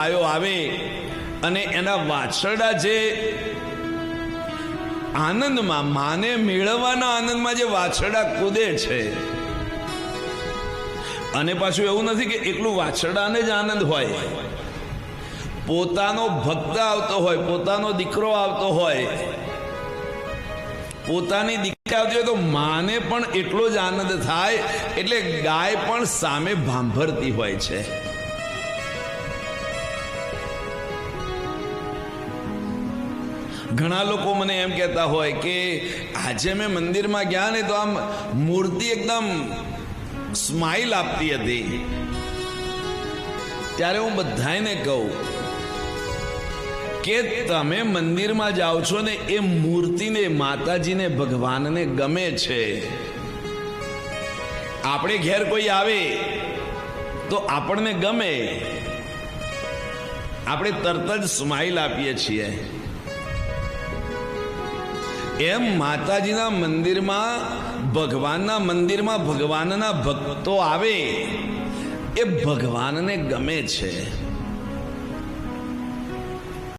આયો આવે અને એના વાછરડા જે આનંદમાં માને મેળવવાના આનંદમાં જે વાછરડા કૂદે છે. અને પાછું એવું નથી કે એકલું વાછરડાને જ આનંદ હોય. પોતાનો ભક્ત આવતો હોય, પોતાનો દીકરો આવતો હોય. પોતાની દીકરી આવતી હોય તો માને પણ એટલો જ આનંદ થાય, એટલે ગાય પણ સામે ભાંભરતી હોય છે. ઘણા લોકો મને એમ કહેતા હોય કે આજે મેં મંદિરમાં ગયા ને તો આમ મૂર્તિ એકદમ સ્માઇલ આપતી હતી. ત્યારે હું બધાને કહું કે તમે મંદિરમાં જાઓ છો ને એ મૂર્તિને માતાજીને, ભગવાનને ગમે છે. આપણે ઘેર કોઈ આવે તો આપણને ગમે. આપણે તરત જ સ્માઇલ આપીએ છીએ. એમ માતાજીના મંદિરમાં ભગવાનના મંદિરમાં ભગવાનના ભક્તો આવે એ ભગવાનને ગમે છે.